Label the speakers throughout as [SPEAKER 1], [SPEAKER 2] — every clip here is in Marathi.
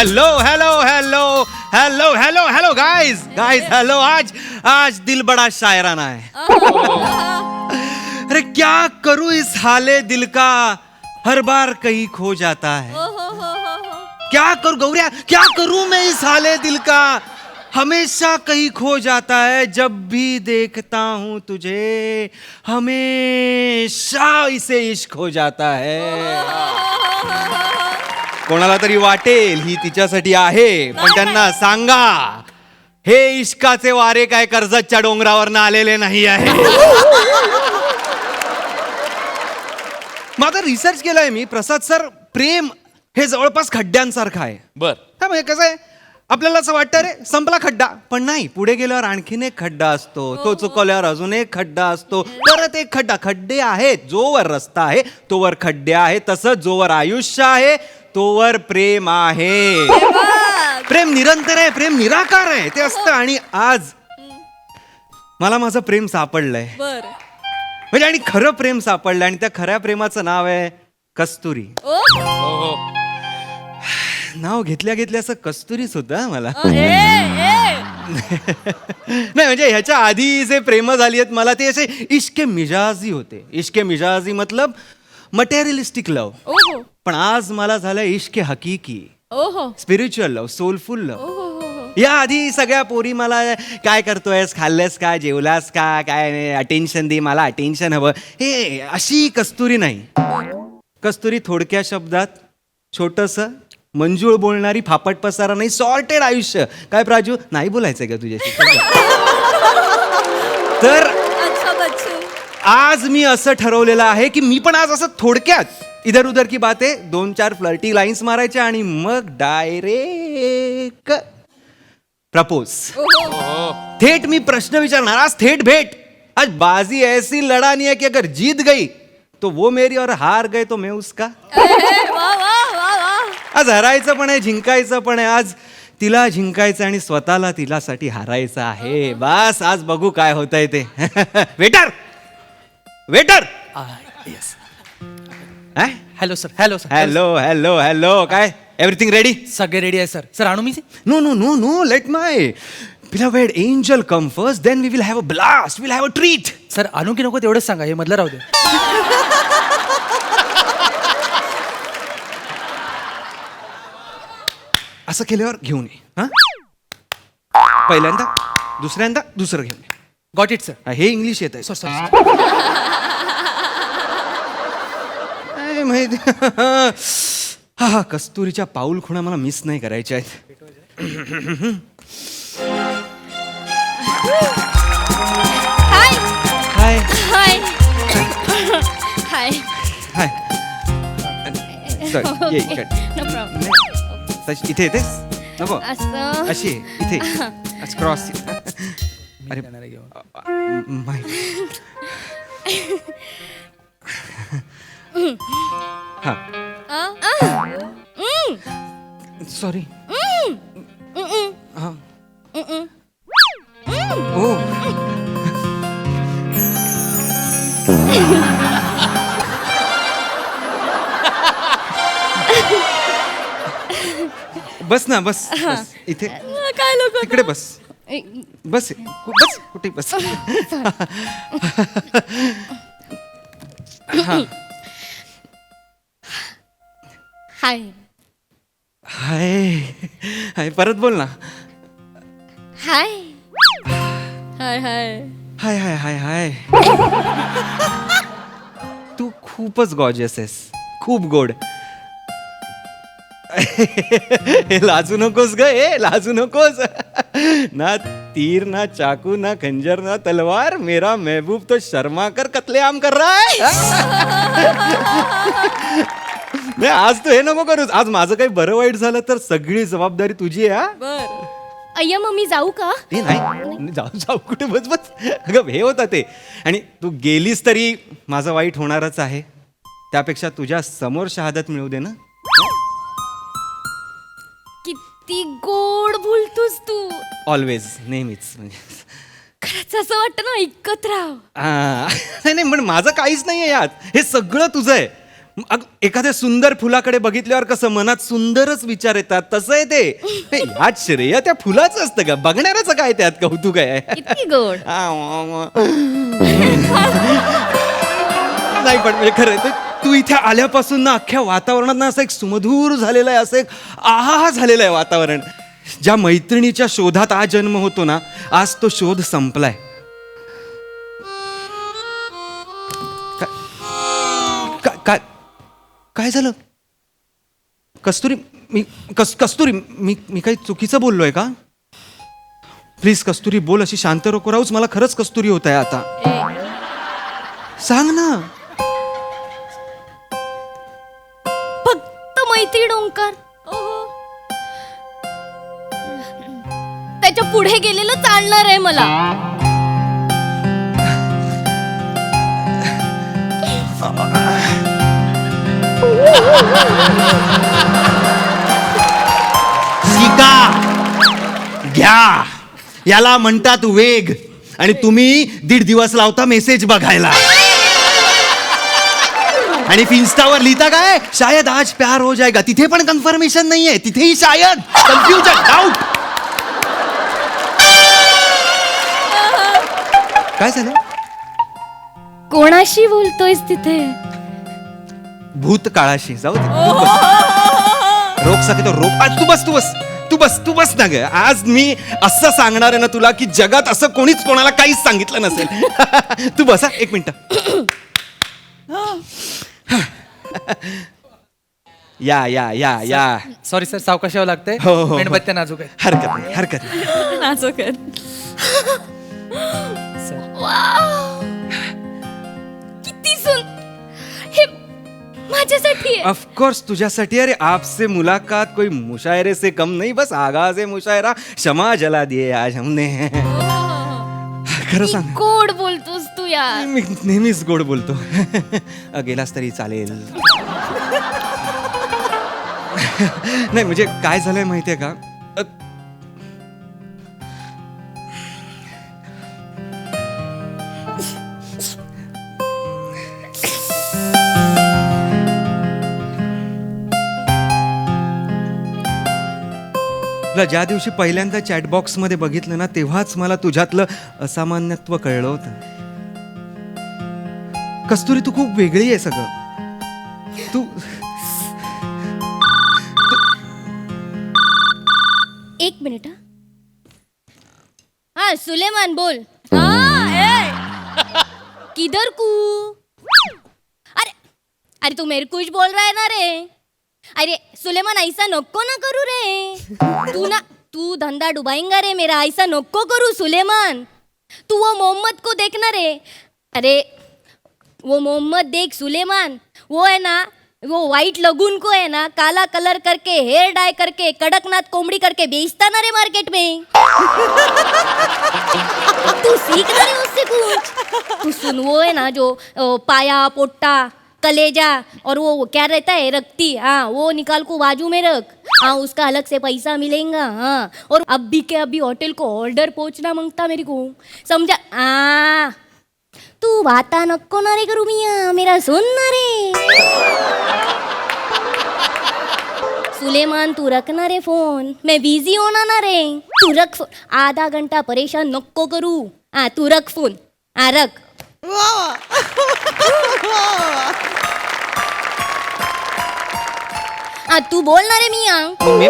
[SPEAKER 1] Hello hello hello hello hello hello guys guys hello आज आज दिल बड़ा शायराना है। अरे, क्या करूँ इस हाले दिल का? हर बार कहीं खो जाता है। क्या करूँ, गौरिया, क्या करूँ मैं इस हाले दिल का? हमेशा कहीं खो जाता है, जब भी देखता हूँ तुझे। हमेशा इसे इश्क हो जाता है। कोणाला तरी वाटेल ही तिच्यासाठी आहे. पण त्यांना सांगा हे इश्काचे वारे काय कर्जतच्या डोंगरावर आलेले नाही आहे? मग आता रिसर्च केलाय मी. प्रसाद सर प्रेम हे जवळपास खड्ड्यांसारखं आहे.
[SPEAKER 2] बर.
[SPEAKER 1] त्यामुळे कसं आहे आपल्याला असं वाटतं रे संपला खड्डा. पण नाही पुढे गेल्यावर आणखीन एक खड्डा असतो. तो चुकवल्यावर अजून एक खड्डा असतो. परत एक खड्डा. खड्डे आहेत जोवर रस्ता आहे तोवर खड्डे आहे तसंच जोवर आयुष्य आहे तोवर प्रेम आहे. प्रेम निरंतर आहे प्रेम निराकार आहे ते असतं. आणि आज मला माझं प्रेम सापडलंय.
[SPEAKER 3] बर.
[SPEAKER 1] म्हणजे आणि खरं प्रेम सापडलं आणि त्या खऱ्या प्रेमाचं नाव आहे कस्तुरी.
[SPEAKER 3] ओ!
[SPEAKER 2] हो हो.
[SPEAKER 1] नाव घेतल्या घेतल्या असं कस्तुरीच होतं हं मला.
[SPEAKER 3] अ, ए ए.
[SPEAKER 1] नाही म्हणजे ह्याच्या आधी जे प्रेम झाली आहेत मला ते असे इश्के मिजाजी होते. इश्के मिजाजी मतलब मटेरियलिस्टिक लव
[SPEAKER 3] ओहो.
[SPEAKER 1] पण आज मला झालं इश्के हकीकी.
[SPEAKER 3] ओहो.
[SPEAKER 1] स्पिरिच्युअल लव सोलफुल लव
[SPEAKER 3] ओहो
[SPEAKER 1] या आधी सगळ्या पोरी मला काय करतोयस खाल्लंस का जेवलास का काय अटेन्शन दे मला अटेन्शन हवं. हे अशी कस्तुरी नाही. कस्तुरी थोडक्या शब्दात छोटस मंजूळ बोलणारी फापट पसारा नाही सॉर्टेड आयुष्य. काय प्राजू? नाही बोलायचंय का तुझ्याशी. तर आज मी असं ठरवलेलं आहे की मी पण आज असं थोडक्यात इधर उधर की बाते दोन चार फ्लर्टी लाईन्स मारायच्या आणि मग डायरेक्ट प्रपोज थेट मी प्रश्न विचारणार आज थेट भेट. आज बाजी ऐसी लड़ानी है कि अगर जीत गई तो वो मेरी और हार गए तो मैं उसका. आज हरायचं पण आहे जिंकायचं पण आहे. आज तिला जिंकायचं आणि स्वतःला तिलासाठी हारायचं आहे. बस आज बघू काय होत आहे ते. Waiter! Waiter!
[SPEAKER 4] Yes
[SPEAKER 1] hello
[SPEAKER 4] hello sir hello sir
[SPEAKER 1] hello hello hello काय? एव्हरीथिंग रेडी
[SPEAKER 4] सगळे रेडी आहे सर सर आणू मी
[SPEAKER 1] No, no, no, no. Let my beloved angel come first. Then we will have a blast. We'll have a treat.
[SPEAKER 4] Sir आणू की नको तेवढंच सांगा. हे मधलं राहू दे.
[SPEAKER 1] असं केल्यावर घेऊन ये. हा? पहिल्यांदा दुसऱ्यांदा दुसरं घेऊन ये.
[SPEAKER 4] गॉट इट सर
[SPEAKER 1] हा, हे इंग्लिश येत आहे.
[SPEAKER 4] सर
[SPEAKER 1] काय माहिती? हा हा कस्तुरीच्या पाऊल खुणा मला मिस नाही करायच्या आहेत.
[SPEAKER 3] हाय
[SPEAKER 1] हाय
[SPEAKER 3] हाय हाय
[SPEAKER 1] हाय सॉरी ये इकडे.
[SPEAKER 3] नो प्रॉब्लेम
[SPEAKER 1] तशी- इथे येतेस नको
[SPEAKER 3] असं
[SPEAKER 1] अशी इथे आज क्रॉस अरे. माय हा सॉरी हा ओ बस ना बस बस. इथे.
[SPEAKER 3] काय लोक
[SPEAKER 1] इकडे बस. बस कु- बस कुठे? बस.
[SPEAKER 3] हाय.
[SPEAKER 1] हाय. हाय परत बोल ना.
[SPEAKER 3] हाय. हाय हाय.
[SPEAKER 1] हाय हाय हाय हाय. तू खूपच गॉर्जियस आहेस. खूप गोड. हे लाजू नकोस ग ए लाजू नकोस. ना तीर ना चाकू ना खंजर ना तलवार मेरा महबूब तो शर्मा कर कत्लेआम कर रहा है. नाही आज तू हे नको करूस. आज माझं काही बरं वाईट झालं तर सगळी जबाबदारी तुझी आहे हा?
[SPEAKER 3] बर. अय्या मम्मी जाऊ का?
[SPEAKER 1] ते नाही जाऊ जाऊ कुठे? बस बस. अगं हे होतं ते. आणि तू गेलीस तरी माझं वाईट होणारच आहे. त्यापेक्षा तुझ्या समोर शहादत मिळू दे ना.
[SPEAKER 3] किती गोड बोलतोस तू.
[SPEAKER 1] ऑलवेज नेहमीच म्हणजे.
[SPEAKER 3] खरंच असं वाटतं ना ऐकत राह
[SPEAKER 1] आ, नाही नाही पण माझं काहीच नाही आहे यात. हे सगळं तुझं आहे. अग- एखाद्या सुंदर फुलाकडे बघितल्यावर कसं मनात सुंदरच विचार येतात तसं आहे ते. हे, ह्यात श्रेय त्या फुलाचं असतं का? बघणाऱ्याचं काय त्यात? कौतुक आहे.
[SPEAKER 3] किती गोड.
[SPEAKER 1] आ, वा, वा. नाही पण म्हणजे खरं आहे, ते तू इथे आल्यापासून ना अख्ख्या वातावरणात ना असं एक सुमधूर झालेलं आहे असं एक आहा झालेलं आहे वातावरण. ज्या मैत्रिणीच्या शोधात आज जन्म होतो ना आज तो शोध संपलाय. काय काय काय झालं? कस्तुरी मी कस कस्तुरी मी मी काही चुकीचं बोललोय का? प्लीज कस्तुरी बोल अशी शांत रोको राहूच मला खरंच कस्तुरी होत आहे आता. सांग ना.
[SPEAKER 3] फक्त डोंकर त्याच्या पुढे गेलेलं चालणार आहे मला.
[SPEAKER 1] शिका घ्या. याला म्हणतात वेग. आणि तुम्ही दीड दिवस लावता मेसेज बघायला. आणि इन्स्टावर लिहिता काय? शायद आज प्यार हो जाएगा. तिथे पण कन्फर्मेशन नाहीये. तिथेही शायद. कन्फ्युजन डाऊट काय झालं?
[SPEAKER 3] कोणाशी बोलतोयस तिथे?
[SPEAKER 1] भूतकाळाशी जाऊ दे. तू बस. रोग सके तो रोग. आज तू बस तू बस. तू बस तू बस ना ग. आज मी असं सांगणार आहे ना तुला की जगात असं कोणीच कोणाला काहीच सांगितलं नसेल. तू बस हा, एक मिनिट. या या या या.
[SPEAKER 4] सॉरी सर सावकाश यावं लागतंय.
[SPEAKER 1] हो, हो, हो.
[SPEAKER 4] मेणबत्त्या नाजूक आहे
[SPEAKER 1] हरकत नाही हरकत नाही.
[SPEAKER 3] नाजूक
[SPEAKER 4] सर
[SPEAKER 3] किती सुन हे माझ्यासाठी आहे.
[SPEAKER 1] ऑफ कोर्स तुझ्यासाठी. अरे आपसे मुलाकात कोई मुशायरे से कम नहीं. बस आगाज है मुशायरा. क्षमा जला दिए आज हमने. खरं सांग.
[SPEAKER 3] गोड बोलतोस तू यार.
[SPEAKER 1] मी नेहमीच गोड बोलतो. गेलास तरी चालेल. नाही म्हणजे काय झालंय माहितीये का? अ, तुला ज्या दिवशी पहिल्यांदा चॅटबॉक्समध्ये बघितलं ना तेव्हाच मला तुझ्यातलं असामान्यत्व कळलं होतं. कस्तुरी तू खूप वेगळी आहे सगळं. तू
[SPEAKER 3] एक मिनिट हा. हाँ सुलेमान बोल. हाँ ए. किधर कू? अरे अरे तू मेरे कुछ बोल रहा है ना रे? अरे सुलेमान ऐसा नको ना करू रे. तू ना तू धंधा डुबाएंगा रे मेरा ऐसा नको करू सुलेमान. तू वो मोहम्मद को देखना रे. अरे वो मोहम्मद देख सुलेमान. वो है ना वो व्हाइट लगून को है ना काला कलर करके हेयर डाई करके कड़कनाथ कोमड़ी करके बेचता ना रे मार्केट में. तू सीख ना रे उससे कुछ. तू सुन वो है ना जो पाया पोट्टा कलेजा और वो क्या रहता है? रक्ती हाँ वो निकाल को बाजू में रख। हाँ उसका अलग से पैसा मिलेगा। हाँ और अभी के अभी होटल को ऑर्डर पहुंचना मांगता मेरे को। समझा? हाँ। तू वाता नको ना रे करू मिया मेरा सुन ना रे। सुलेमान तू रखना रे फोन। मैं बिजी होना ना रे। तू रख आधा घंटा परेशान नको करू। हाँ तू रख फोन। हाँ रख। हाँ तू बोल ना रे मिया
[SPEAKER 1] मी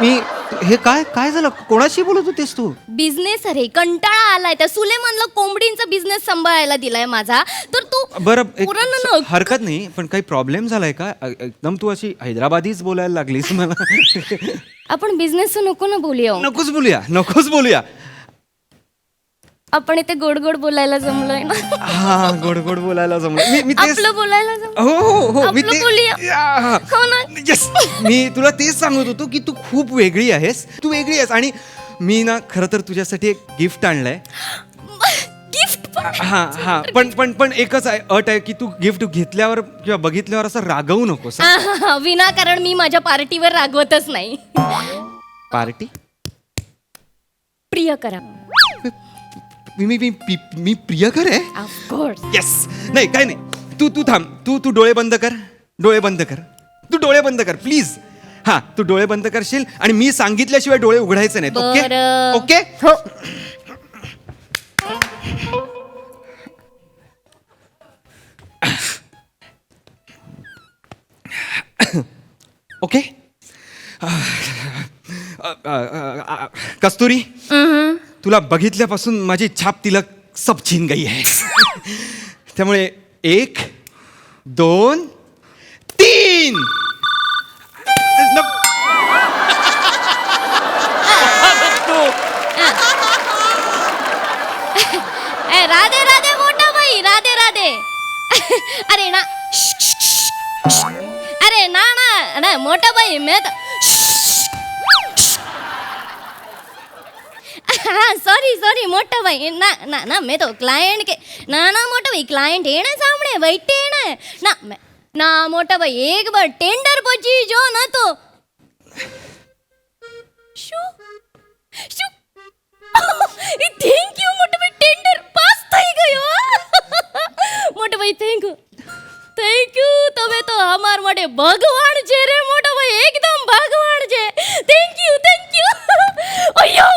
[SPEAKER 1] मी हे काय काय झालं? कोणाशी बोलत होतेस तू?
[SPEAKER 3] बिझनेस अरे कंटाळा आलाय. त्या सुलेमानला कोंबडींचा बिझनेस सांभाळायला दिलाय माझा. तर तू
[SPEAKER 1] बरं एक स-. हरकत नाही पण काही प्रॉब्लेम झालाय का? अ- एकदम तू अशी हैदराबादीच बोलायला लागलीस मला.
[SPEAKER 3] आपण बिझनेस नको ना बोलूया
[SPEAKER 1] नकोच बोलूया नकोच बोलूया.
[SPEAKER 3] आपण इथे गोड गोड बोलायला जमलोय ना?
[SPEAKER 1] हा गोड गोड बोलायला जमलं मी मी तेच
[SPEAKER 3] आपलं बोलायला जम
[SPEAKER 1] हो हो हो मी
[SPEAKER 3] आपलं
[SPEAKER 1] ते.
[SPEAKER 3] हो ना?
[SPEAKER 1] Yes. मी तुला तेच सांगत होतो की तू खूप वेगळी आहेस. तू वेगळी आहेस. आणि मी ना खरं तर तुझ्यासाठी एक गिफ्ट आणलंय.
[SPEAKER 3] गिफ्ट पण?
[SPEAKER 1] हा हा. पण पण पण एकच आहे अट आहे की तू गिफ्ट घेतल्यावर किंवा बघितल्यावर असं रागवू नकोस हा?
[SPEAKER 3] विनाकारण मी माझ्या पार्टीवर रागवतच नाही.
[SPEAKER 1] पार्टी?
[SPEAKER 3] प्रिय करा.
[SPEAKER 1] मी मी मी मी- प्रियकर आहे
[SPEAKER 3] ऑफकोर्स
[SPEAKER 1] येस नाही काय नाही. तू तू थांब. तू तू डोळे बंद कर. डोळे बंद कर. तू डोळे बंद कर प्लीज हा तू डोळे बंद करशील आणि मी सांगितल्याशिवाय डोळे उघडायचे नाहीत ओके?
[SPEAKER 3] बरं.
[SPEAKER 1] ओके?
[SPEAKER 3] हो.
[SPEAKER 1] ओके? अ, अ, अ, अ, कस्तुरी? तुला बघितल्यापासून माझी छाप तिलक सब छीन गई आहे त्यामुळे एक दोन तीन.
[SPEAKER 3] ए, राधे राधे मोठा बाई राधे राधे. अरे ना अरे ना ना ना मोठा बाई मैं तो હા સોરી સોરી મોટો ભાઈ. ના ના ના, મેં તો ક્લાયન્ટ કે ના ના, મોટો ભાઈ ક્લાયન્ટ એણે સાંભળે, વૈટે એણે ના, મેં ના, મોટા ભાઈ, એક વાર ટેન્ડર પહોંચી જો ન તો. શું? શું? થેન્ક યુ મોટો ભાઈ ટેન્ડર પાસ થઈ ગયો. મોટો ભાઈ થેન્ક યુ થેન્ક યુ તમે તો અમાર માટે ભગવાન છે રે, મોટો ભાઈ. એકદમ ભગવાન છે. થેન્ક યુ થેન્ક યુ અયો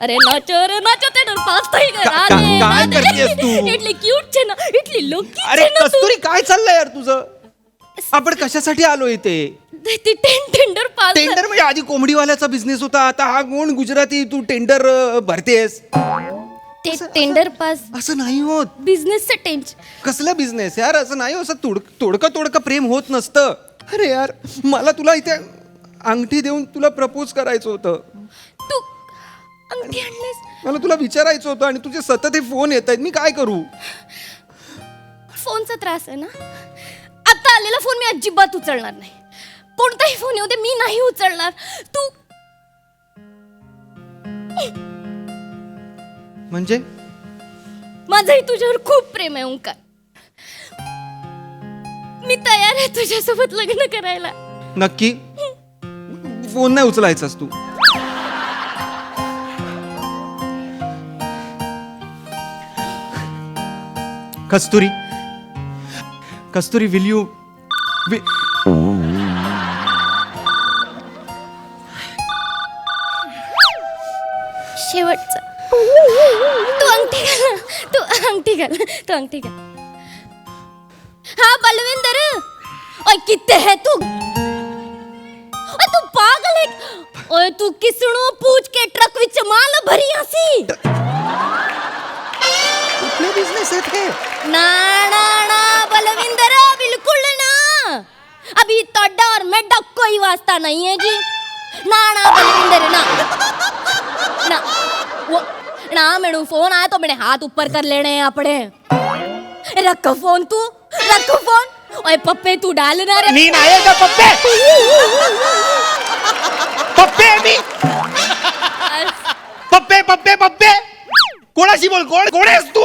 [SPEAKER 3] अरे नाचो रे नाचो ते डोल पास्ता ही करा
[SPEAKER 1] का- का- काय करतेस तू?
[SPEAKER 3] इतली क्यूट छे ना इतली लुकी
[SPEAKER 1] अरे
[SPEAKER 3] छे
[SPEAKER 1] कस्तुरी काय चाललंय यार तुझं? आपण कशासाठी आलो इथे?
[SPEAKER 3] ते- टेंडर पास
[SPEAKER 1] टेंडर म्हणजे आधी कोंबडीवाल्याचा बिझनेस होता आता हा कोण गुजराती तू टेंडर भरतेस?
[SPEAKER 3] ते टेंडर पास
[SPEAKER 1] असं नाही होत.
[SPEAKER 3] बिझनेस से टेंच
[SPEAKER 1] कसला बिझनेस यार? असं नाही हो, असं तोडक तोडकं तोडकं प्रेम होत नसतं. अरे यार मला तुला इथे अंगठी देऊन तुला प्रपोज करायचं होतं.
[SPEAKER 3] अंगठी आणलीस.
[SPEAKER 1] मला तुला विचारायचं होतं आणि तुझे सतत हे फोन येत आहेत. मी काय करू?
[SPEAKER 3] फोनचा त्रास आहे ना? आता आलेला फोन मी अजिबात उचलणार नाही. कोणताही फोन येऊ दे मी नाही उचलणार. तू
[SPEAKER 1] म्हणजे?
[SPEAKER 3] माझंही तुझ्यावर खूप प्रेम आहे ओंकार. मी तयार आहे तुझ्यासोबत लग्न करायला.
[SPEAKER 1] नक्की? फोन नाही उचलायचास तू. कस्तुरी. कस्तुरी विल यू
[SPEAKER 3] शेवटचा. तू अंगठी घाल तू अंगठी घाल. तू अंगठी घाल. हा बलविंदर. ओए कितने है तू? ओए तू पागल है ओए तू किसणो पूछ के ट्रक विच माल भरी हसी.
[SPEAKER 1] कुठले बिझनेस आहेत हे?
[SPEAKER 3] ना ना ना बलविंदर बिल्कुल ना. अभी तोड्डा और मेड्डा कोई वास्ता नहीं है जी. ना ना बलविंदर ना. ना. वो ना मेनू फोन आया तो मैंने हाथ ऊपर कर लेने हैं अपने. रख फोन तू रख फोन. ओए पप्पे तू डालना रे.
[SPEAKER 1] मी नाही का पप्पे पप्पे मी पप्पे पप्पे पप्पे. कोणाशी बोल कोण कोण आहेस तू.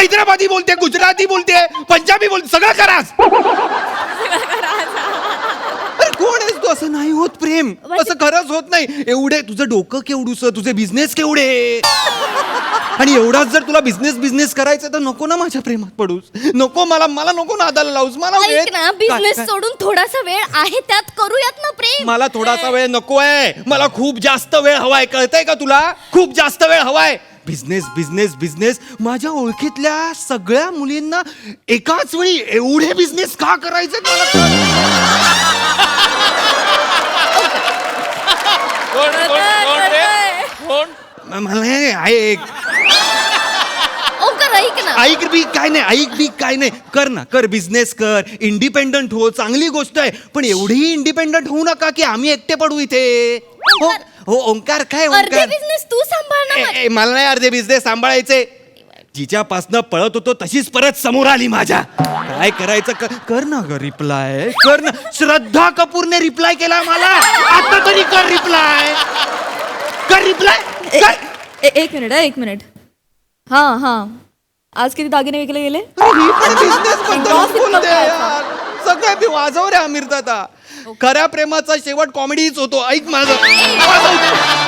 [SPEAKER 1] हैदराबादी बोलते गुजराती बोलते पंजाबी बोलते सगळं करास अरे कोण आहेस तू? असं नाही होत प्रेम. असं खरंच होत नाही. एवढे तुझं डोकं केवढूस तुझे बिझनेस केवढे? आणि एवढाच जर तुला बिझनेस बिझनेस करायचं तर नको ना माझ्या प्रेमात पडूस. नको मला मला नको नादाला लावूस. मला वेळ-
[SPEAKER 3] ना बिझनेस
[SPEAKER 1] काय?
[SPEAKER 3] सोडून थोडासा वेळ आहे त्यात करूयात ना प्रेम?
[SPEAKER 1] मला थोडासा वेळ नको आहे मला खूप जास्त वेळ हवाय. कळतंय का तुला? खूप जास्त वेळ हवाय. बिझनेस बिझनेस बिझनेस माझ्या ओळखीतल्या सगळ्या मुलींना एकाच वेळी एवढे बिझनेस का करायचे मला. म- हे ऐक
[SPEAKER 3] ओंकार ऐक ना.
[SPEAKER 1] ऐक बी काय नाही ऐक बी काय नाही. कर ना कर बिझनेस कर. इंडिपेंडंट हो चांगली गोष्ट आहे. पण एवढीही इंडिपेंडंट होऊ नका की आम्ही एकटे पडू इथे. हो. हो ओंकार काय
[SPEAKER 3] अर्धे
[SPEAKER 1] ओंकार?
[SPEAKER 3] बिझनेस तू सांभाळ ना
[SPEAKER 1] ए,
[SPEAKER 3] मग.
[SPEAKER 1] ए, मला नाही अर्धे बिझनेस सांभाळायचे. जिच्यापासनं पळत होतो तशीच परत समोर आली माझ्या. काय करायचं? क- कर ना ग रिप्लाय कर ना. श्रद्धा कपूरने रिप्लाय केला मला. आता तरी कर रिप्लाय कर रिप्लाय कर.
[SPEAKER 2] ए- एक मिनिट हा, एक मिनिट. हा हा. आज किती दागिने विकले गेले? Gossip
[SPEAKER 1] बोलते
[SPEAKER 2] बघताय
[SPEAKER 1] यार. सगळे मी वाजव रे अमिर दादा खऱ्या प्रेमाचा शेवट कॉमेडीच होतो. ऐक माझं.